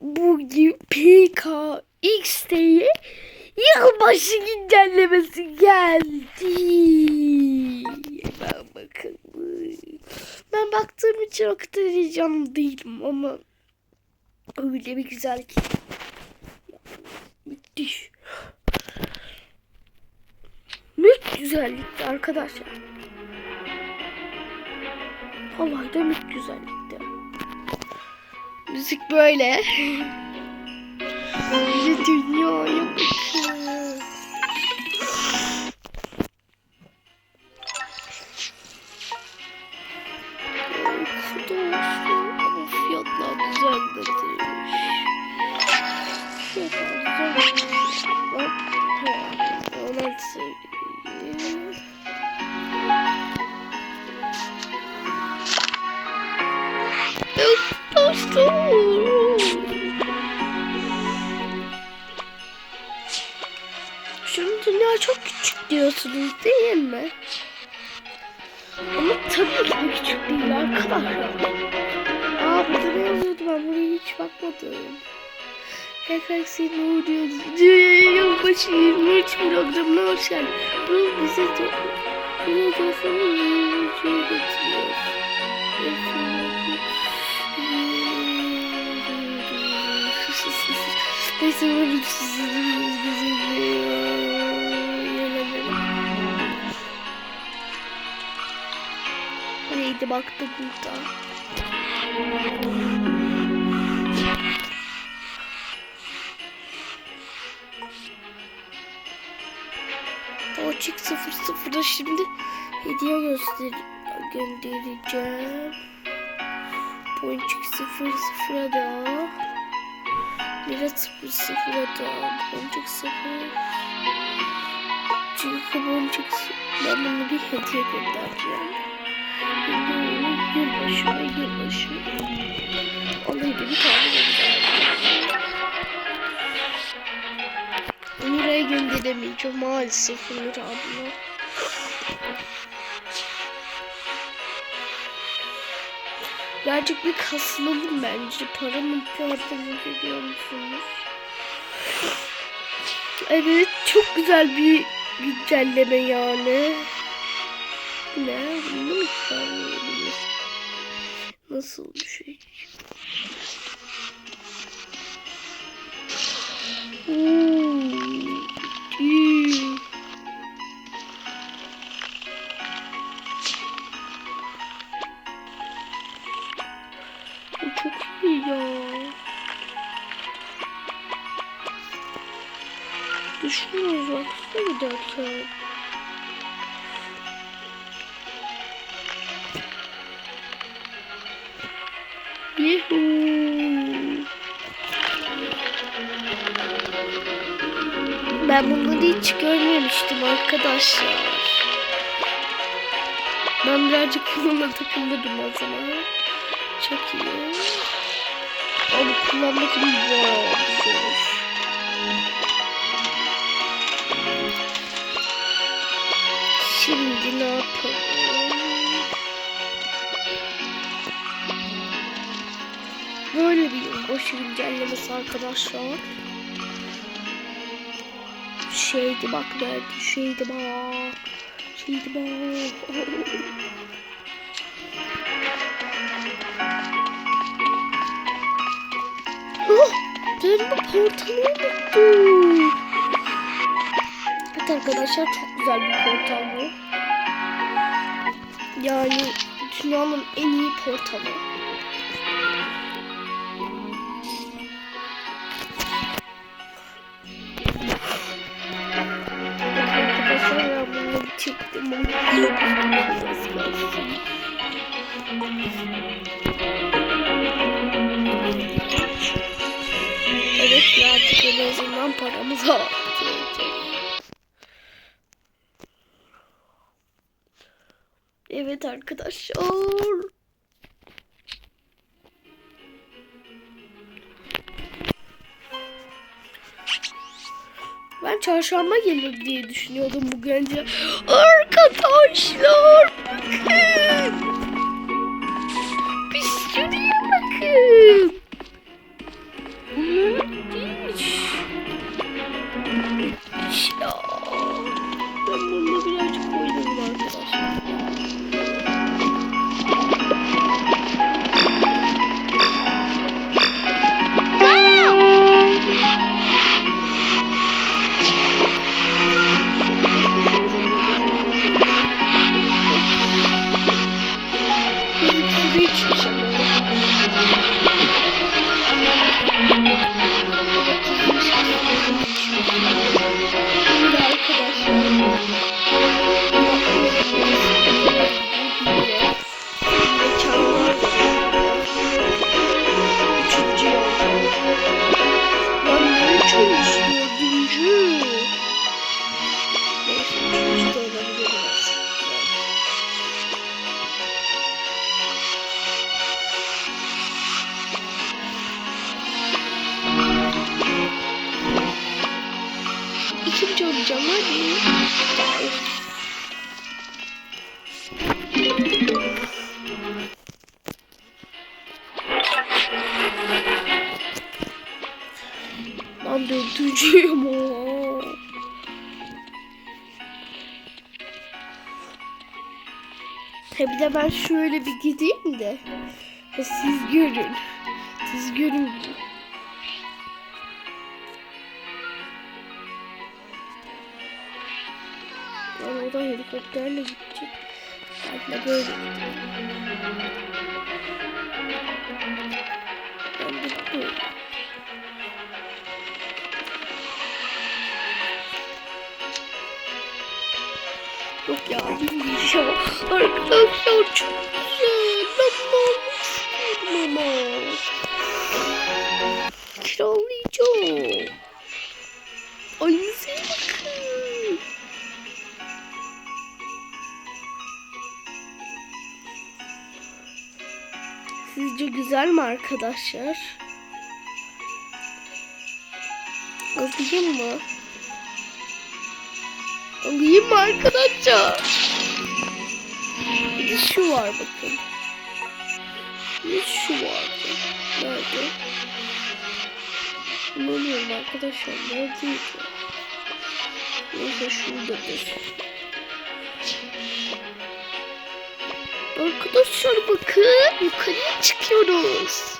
bugün PKX'de yılbaşı güncellemesi geldi. Ben bakın. Ben baktığım için o kadar heyecanlı değilim ama öyle bir güzel ki. Müthiş. Müthiş güzellikti arkadaşlar. Vallahi de müthiş güzellikti. Müzik böyle. Bir dünyaya bakın. Fiyatlar düzenletilmiş. Fiyatlar düzenletilmiş. Bak, tamam. 16 Şimdi dünya çok küçük diyorsunuz değil mi? Ama tabii ki de küçük değil arkadaşlar. Aa burada ne yazıyordu ben buraya hiç bakmadım. FX'in audio yılbaşı 23 programına hoş geldin. Bu bize de bize de sana yılbaşı getiriyor. Neyse böyle Neydi baktı burada. Açık 00'da şimdi hediye göster göndereceğim. Ponçik 00'a da Mira 00'a da Ponçik 0 Çünkü Ponçik ben bunu bir hediye göndereceğim. Şimdi yılbaşı ve yılbaşı. Hediye bir tane göndereceğim. Mira'ya gönderemeyeceğim maalesef Mira abla. Birazcık bir kaslanalım bence. Paramı gördüğünü görüyor musunuz? Evet çok güzel bir güncelleme yani. Ne? Bunu mu çağırıyoruz? Nasıl bir şey? Oo, Düşünüyoruz baksana giderken. Yuhuu. Ben bunları hiç görmemiştim arkadaşlar. Ben birazcık bununla takılırım o zaman. Çok iyi. Ama kullanmak bayağı zor. Şimdi ne yapalım? Böyle bir yılbaşı güncellemesi arkadaşlar. Şeydi bak nerede şeydi bak. Şeydi bak. Oh! Ben bu portalı unuttum. Evet arkadaşlar çok güzel bir portal bu. Yani dünyanın en iyi portalı. Çektim. Evet ya artık en azından paramız var. Arkadaşlar. Ben çarşamba gelir diye düşünüyordum bu gence. Arkadaşlar bakın. He bir de ben şöyle bir gideyim de. Ha, siz görün. Siz görün. Lan o da helikopterle gidecek. Ben de böyle gideyim. Yok ya bilmeyeceğim. Arkadaşlar çok güzel. Ben de almak istiyorum ama. Kiralayacağım. Ay müziğe bakın. Sizce güzel mi arkadaşlar? Alayım mı? Alayım mı arkadaşlar? Bir de şu var bakın. Bir şu vardı. Nerede? Bilmiyorum arkadaşlar. Neredeydi? Neyse şuradadır. Arkadaşlar bakın yukarıya çıkıyoruz.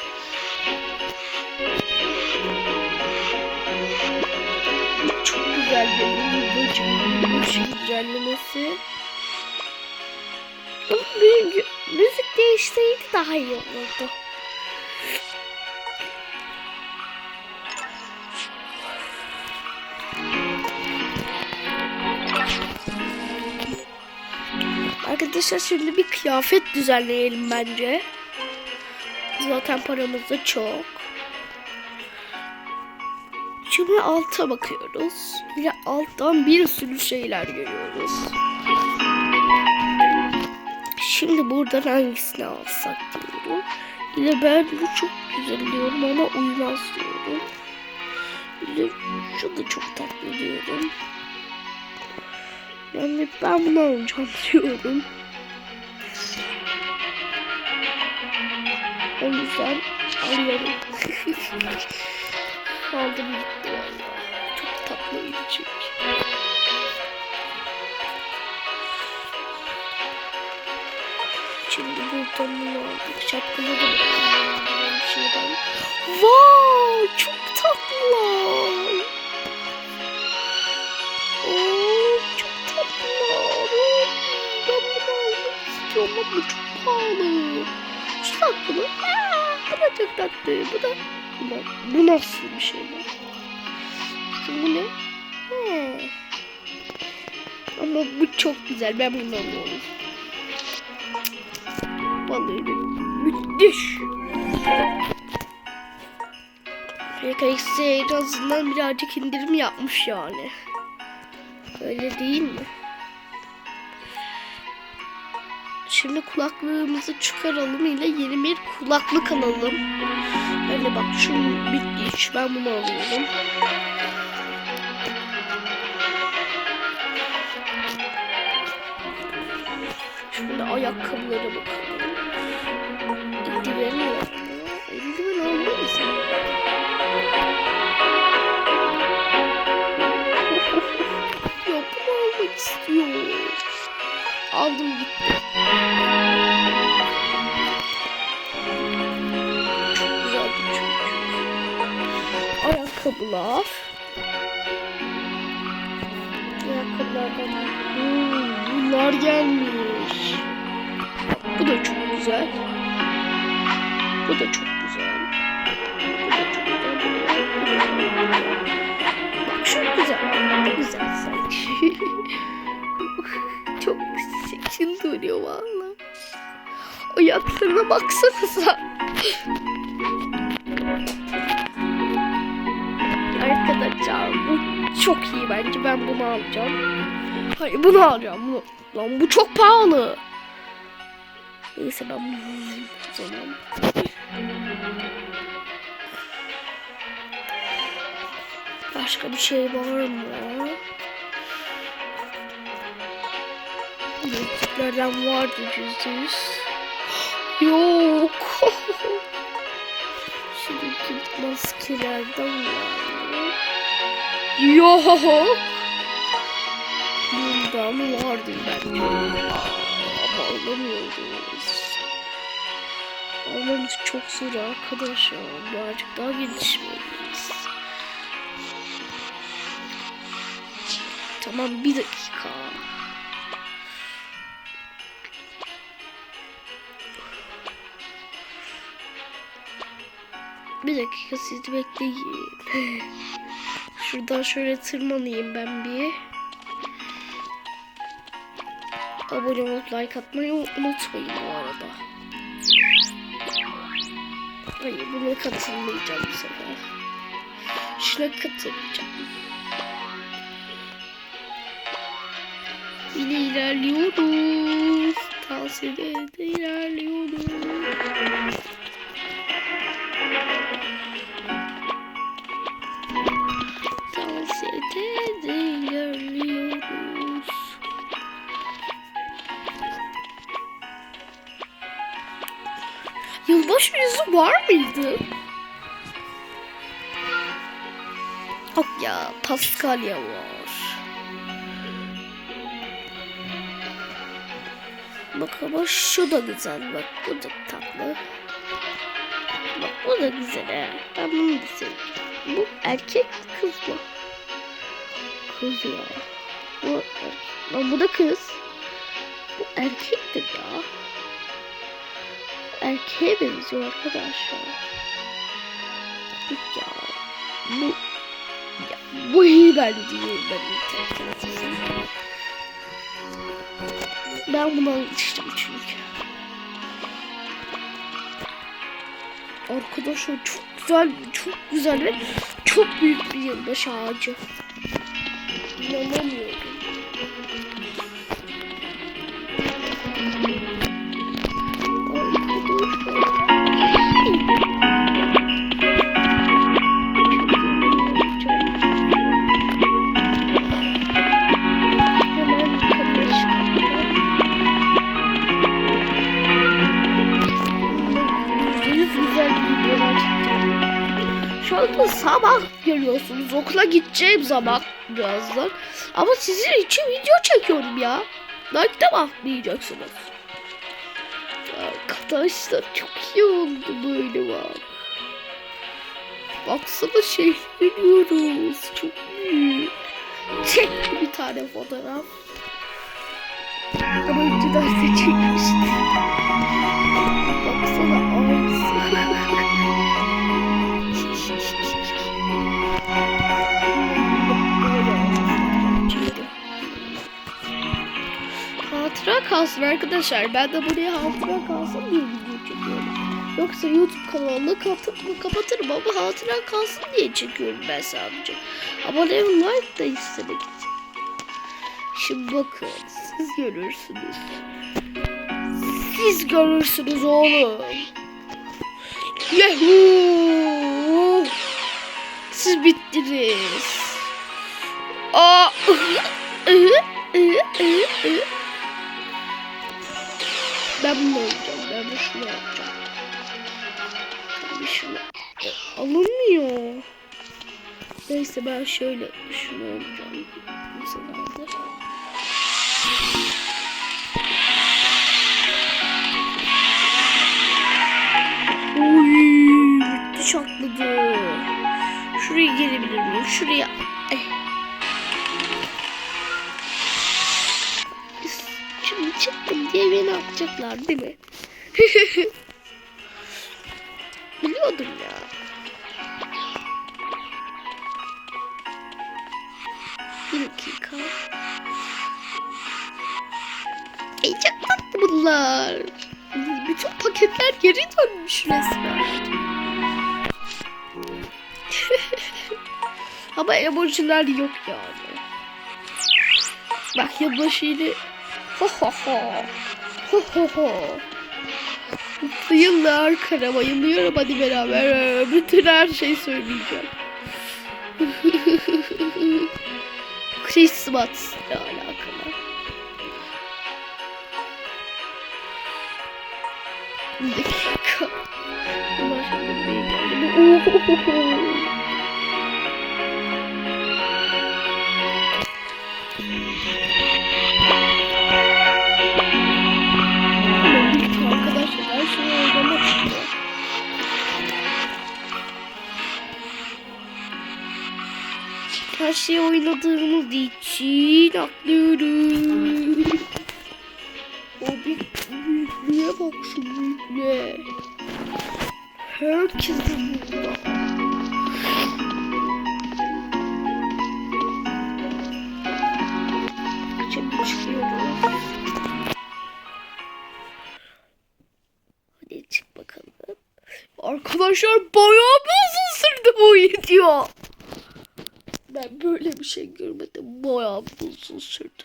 Büyük, müzik değişseydi daha iyi olurdu. Arkadaşlar şimdi bir kıyafet düzenleyelim bence. Zaten paramız da çok. Şimdi alta bakıyoruz. Ve alttan bir sürü şeyler görüyoruz. Şimdi buradan hangisini alsak diyorum. Yine ben bu çok güzel diyorum ama uymaz diyorum. De şu da çok tatlı diyorum. Yani ben bunu alacağım diyorum. O yüzden alıyorum. Aldım gitti valla. Çok tatlıydı çünkü. Şimdi buradan bunu aldık. Şapkamı da bakalım. Şeyden. Wow, çok tatlılar. Oo, çok tatlılar. Ben bunu almak istiyorum çok pahalı. Şu tatlı? Aa, bu da çok tatlı. Bu da da- bu nasıl bir şey bu? Bu ne? He. Ama bu çok güzel. Ben bunu alıyorum. Vallahi müthiş. PKX'e en azından birazcık indirim yapmış yani. Öyle değil mi? Şimdi kulaklığımızı çıkaralım ile yeni bir kulaklık alalım. Öyle bak şu bitmiş. Ben bunu alıyorum. Şimdi ayakkabılara bakalım. Eldiven yok mu? Eldiven almayız mı? Yok bunu almak istiyorum. Aldım gitti. Çünkü. Ayakkabılar. Ayakkabılardan Hmm, bunlar gelmiş. Bu da çok güzel. Bu da çok güzel. Bu da çok güzel. Bu da çok güzel. Bak şu güzel. Bu güzel sanki. duruyor valla. Ayaklarına baksanıza. Arkadaşlar bu çok iyi bence. Ben bunu alacağım. Hayır bunu alacağım. Bunu. Lan bu çok pahalı. Neyse ben bunu alayım o. Başka bir şey var mı? Bilekliklerden vardı yüzde yüz. Yok. Şimdi maskelerden var mı? Yok. Bundan vardı bence. Ama alamıyoruz. Almamız çok zor arkadaşlar. Birazcık daha gelişmeliyiz. Tamam bir dakika. Bir dakika siz bekleyin. Şuradan şöyle tırmanayım ben bir. Abone olup like atmayı unutmayın bu arada. Hayır buna katılmayacağım bu sefer. Şuna katılmayacağım. Yine ilerliyoruz. Tavsiyede de ilerliyoruz. Tavsiyede de ilerliyoruz. Yılbaşı yüzü var mıydı? Yok ya Paskalya var. Bak ama şu da güzel bak bu da tatlı. Bak bu da güzel he. Ben bunu da seviyorum. Bu erkek kız mı? Kız ya. Bu erkek. Lan bu da kız. Bu erkektir ya erkeğe benziyor arkadaşlar. Ya bu ya, bu iyi ben diyorum ben. Ben bunu almıştım çünkü. Arkadaşlar çok güzel, çok güzel ve çok büyük bir yılbaşı ağacı. İnanamıyorum. Şu anda sabah görüyorsunuz. Okula gideceğim zaman birazdan. Ama sizin için video çekiyorum ya. Like de bakmayacaksınız. Arkadaşlar çok iyi oldu böyle bak. Baksana görüyoruz. Çok iyi. Çek bir tane fotoğraf. Ama önceden de hatıra kalsın arkadaşlar. Ben de buraya hatıra kalsın diye video çekiyorum. Yoksa YouTube kanalını kapatıp kapatırım ama hatıra kalsın diye çekiyorum ben sadece. Abone ve like da istemek için. Şimdi bakın siz görürsünüz. Siz görürsünüz oğlum. Yahoo! Siz bittiniz. Aa! Ben bunu alacağım. Ben de şunu alacağım. Tabii şunu e, alınmıyor. Neyse ben şöyle şunu alacağım. Bu sefer de. Oy, müthiş atladı. Şuraya gelebilir miyim? Şuraya. Ay. Beni atacaklar değil mi? Biliyordum ya. Bir dakika. Ey çok tatlı bunlar. Bütün paketler geri dönmüş resmen. Ama emojiler yok yani. Bak yılbaşı yine ho ho ho ho ho ho yıllar kara bayılıyorum hadi beraber bütün her şeyi söyleyeceğim. Christmas ile alakalı. Bir dakika. Başka Şeyi oynadığımız için atlıyorum. O bir büyüklüğe bak şu büyüklüğe. Herkesin burada. Arkadaşlar bayağı bir uzun sürdü bu video. Ben böyle bir şey görmedim. Bayağı bir uzun sürdü.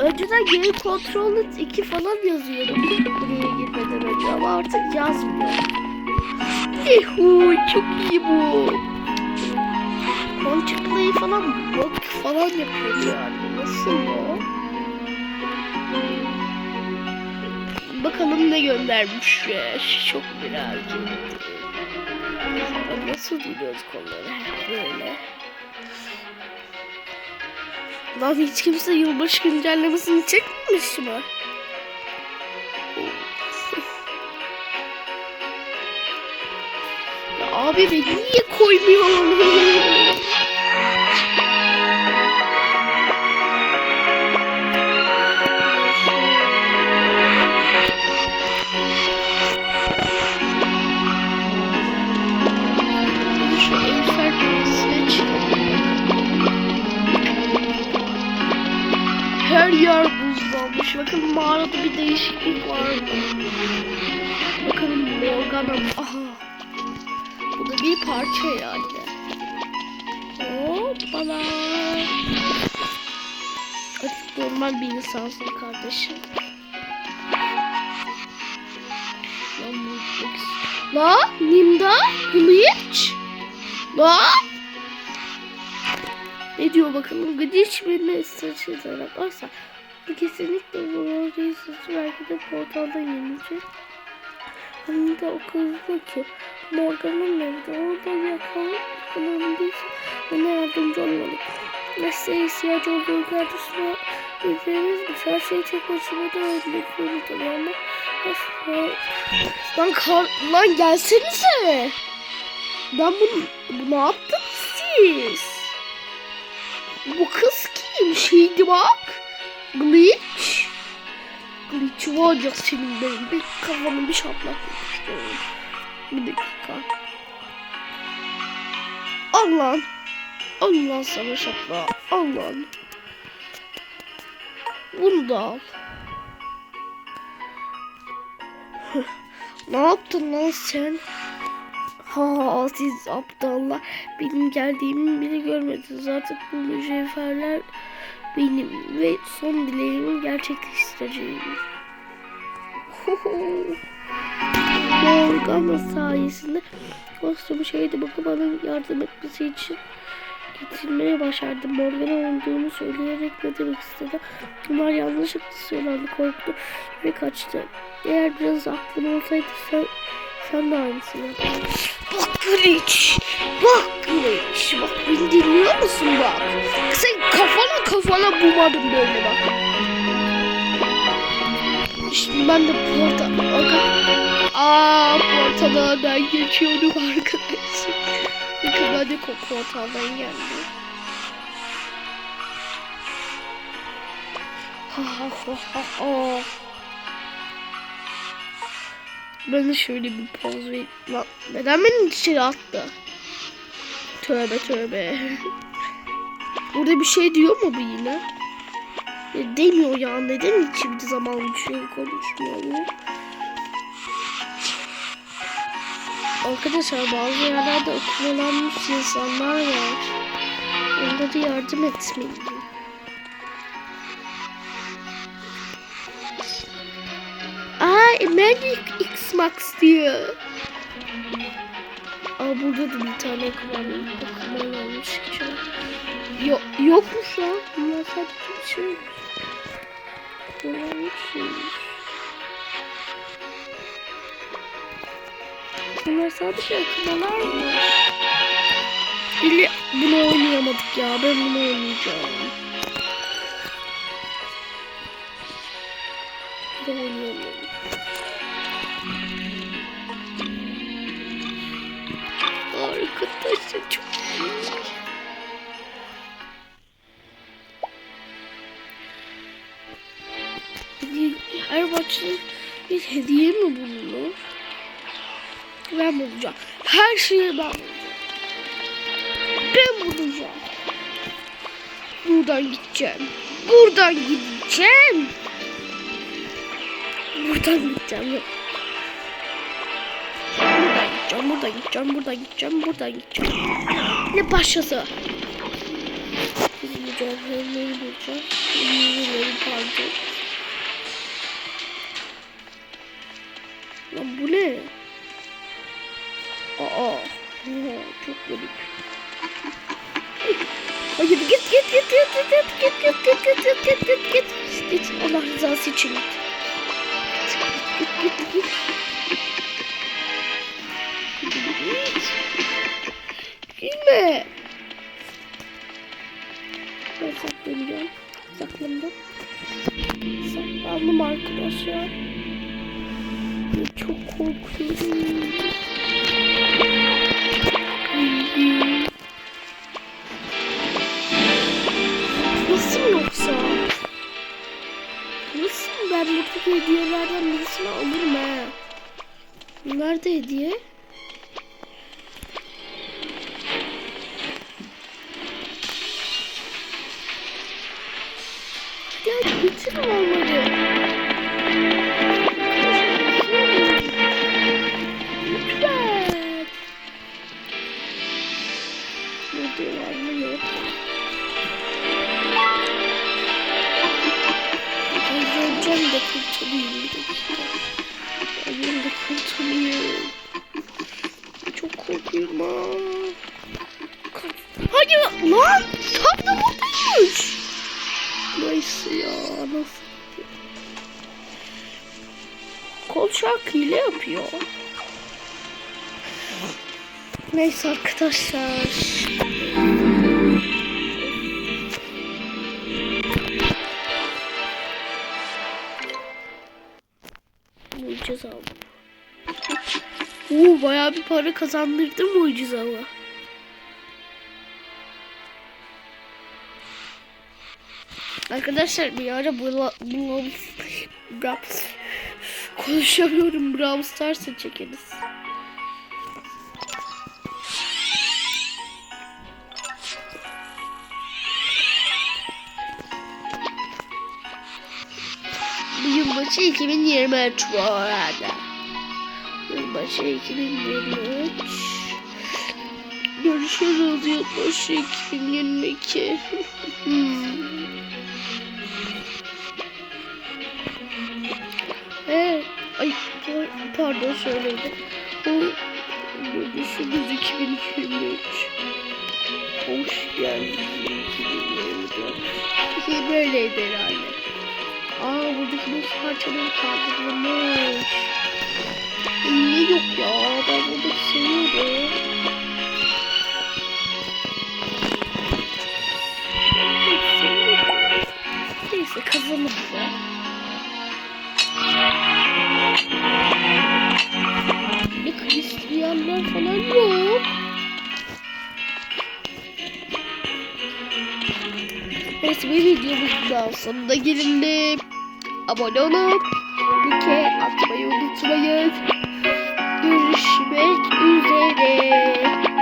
Önceden geri kontrol et 2 falan yazıyordu buraya girmeden önce ama artık yazmıyor. Yuhu çok iyi bu. Ponçiklayı falan bok falan yapıyor yani. Nasıl o? Bakalım ne göndermiş. Çok merak ettim. Nasıl duruyoruz kolları hep böyle? Lan hiç kimse yılbaşı güncellemesini çekmemiş mi? Abi beni niye koymuyor? Bakın mağarada bir değişiklik var mı? Bakın Morgana. Aha. Bu da bir parça yani. Hoppala. Artık normal bir insansın kardeşim. La Nimda Glitch La Ne diyor bakalım Glitch birine ısırıcı olarak varsa kesinlikle zor değil belki de portalda yenilecek Hem de o kızdı ki Morgan'ın evde orada yakalanmadıysa ona yardımcı olmalı Mesleğe ihtiyacı olduğu kardeşime bildiğimiz her şeyi tek başıma da öldürmek zorunda ama asla Lan kar lan gelsenize. Lan bu, bu ne yaptınız siz? Bu kız kim? Şeydi bak. Glitch. Glitch var ya senin benim. Bir kafanı bir yapıştırıyorum. Bir dakika. Al lan. Al lan sana şapla. Al lan. Bunu da al. Ne yaptın lan sen? Ha siz aptallar. Benim geldiğimi bile görmediniz. Artık bu mücevherler benim ve son dileğimi gerçekleştireceğim. Morgana sayesinde kostümü şeyde bakıp bana yardım etmesi için getirmeye başardım. Morgana olduğunu söyleyerek ne demek istedi. Bunlar yanlışlıkla söylendi, korktu ve kaçtı. Eğer biraz aklın olsaydı sen, sen de aynısını yapardın. Bak Glitch! Bak Glitch! Bak beni dinliyor musun bak? Sen kafana kafana bumadım böyle bak. İşte ben de porta... Aa portalardan geçiyordum arkadaşım. Bakın ben de portaldan geldim. Ha ha. Ben de şöyle bir poz vereyim. Lan neden beni içeri attı? Tövbe tövbe. Burada bir şey diyor mu bu yine? E, demiyor ya. Neden hiçbir zaman bir şey konuşmuyor bu? Arkadaşlar bazı yerlerde akıllanmış insanlar var. Onlara yardım etmeliyim. Aa, Magic X Max diyor. Aa, burada da bir tane olmuş ki. Yok, yokmuş ya. Bunlar sadece bir şey. Kullanmışsınız. Bunlar sadece akıllılar mı? Bile bunu oynayamadık ya. Ben bunu oynayacağım. Bir de oynayamıyorum. Arkadaşlar çok Maçta bir hediye mi bulunur? Ben bulacağım. Her şeyi ben bulacağım. Ben bulacağım. Buradan gideceğim. Buradan gideceğim. Buradan gideceğim. Buradan gideceğim, buradan gideceğim, buradan gideceğim, buradan gideceğim. Ne başlasa. Bulacağım, neyi bulacağım? Neyi pardon. Ne? Aa, çok garip. Hayır git git git git git git git git git git git git git git Allah rızası için git. Git git git. Git. Gitme. Ben saklanacağım. Saklandım. Saklandım arkadaşlar. Çok korkuyorum. Nasıl yoksa? Nasıl buradaki hediyelerden birisini alırım ha? Bunlar da hediye. Hile yapıyor. Neyse arkadaşlar. Mucize aldım. Oo bayağı bir para kazandırdı mucize ama. Arkadaşlar bir ara bula, bula, bra, konuşamıyorum Brawl Stars'a çekeriz. Bu yılbaşı 2023 bu arada. Yılbaşı 2023. Görüşürüz yılbaşı 2022. hmm. bu pardon şöyleydi. Bu düşündüğünüz 2023. Hoş geldiniz. Şey böyleydi herhalde. Aa buradaki bu parçaları kaldırılmış. Niye yok ya? Ben burada seviyorum. Neyse kazanırız. Bir Hristiyanlar falan yok. Neyse bir videomuz daha sonuna gelindi. Abone olup like atmayı unutmayın. Görüşmek üzere.